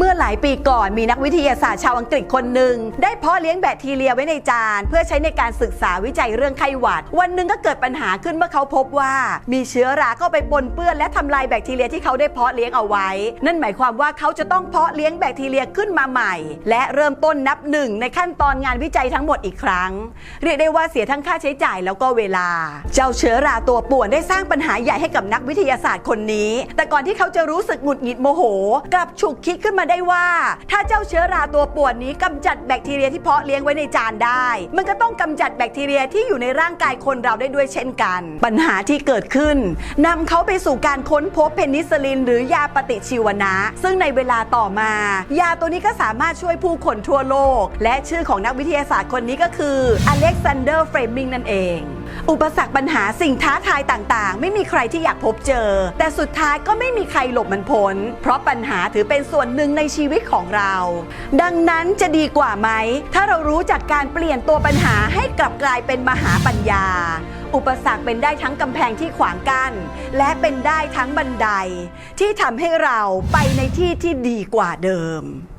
เมื่อหลายปีก่อนมีนักวิทยาศาสตร์ชาวอังกฤษคนหนึ่ง ได้เพาะเลี้ยงแบคทีเรียไว้ในจาน เพื่อใช้ในการศึกษาวิจัยเรื่องไข้หวัด วันหนึ่งก็เกิดปัญหาขึ้นเมื่อเขาพบว่า มีเชื้อราเข้าไปปนเปื้อนและทำลายแบคทีเรียที่เขาได้เพาะเลี้ยงเอาไว้ นั่นหมายความว่าเขาจะต้องเพาะเลี้ยงแบคทีเรียขึ้นมาใหม่ และเริ่มต้นนับหนึ่งในขั้นตอนงานวิจัยทั้งหมดอีกครั้ง เรียกได้ว่าเสียทั้งค่าใช้จ่ายแล้วก็เวลา เจ้าเชื้อราตัวป่วนได้สร้างปัญหาใหญ่ให้กับนักวิทยาศาสตร์คนนี้ แต่ก่อนที่เขาจะรู้สึกหงุดหงิดโมโหกลับฉุกคิดขึ้นมาได้ว่า ถ้าเจ้าเชื้อราตัวป่วนนี้กำจัดแบคทีเรียที่เพาะเลี้ยงไว้ในจานได้ มันก็ต้องกำจัดแบคทีเรียที่อยู่ในร่างกายคนเราได้ด้วยเช่นกัน ปัญหาที่เกิดขึ้นนำเขาไปสู่การค้นพบเพนิซิลลิน หรือยาปฏิชีวนะ ซึ่งในเวลาต่อมา ยาตัวนี้ก็สามารถช่วยผู้คนทั่วโลก และชื่อของนักวิทยาศาสตร์คนนี้ก็คืออเล็กซานเดอร์เฟรมิงนั่นเอง อุปสรรคปัญหาสิ่งท้าทายต่างๆ ไม่มีใครที่อยากพบเจอ แต่สุดท้ายก็ไม่มีใครหลบมันพ้น เพราะปัญหาถือเป็นส่วนหนึ่งในชีวิตของเรา ดังนั้นจะดีกว่าไหม ถ้าเรารู้จักการเปลี่ยนตัวปัญหาให้กลับกลายเป็นมหาปัญญา อุปสรรคเป็นได้ทั้งกำแพงที่ขวางกั้นและเป็นได้ทั้งบันได ที่ทำให้เราไปในที่ที่ดีกว่าเดิม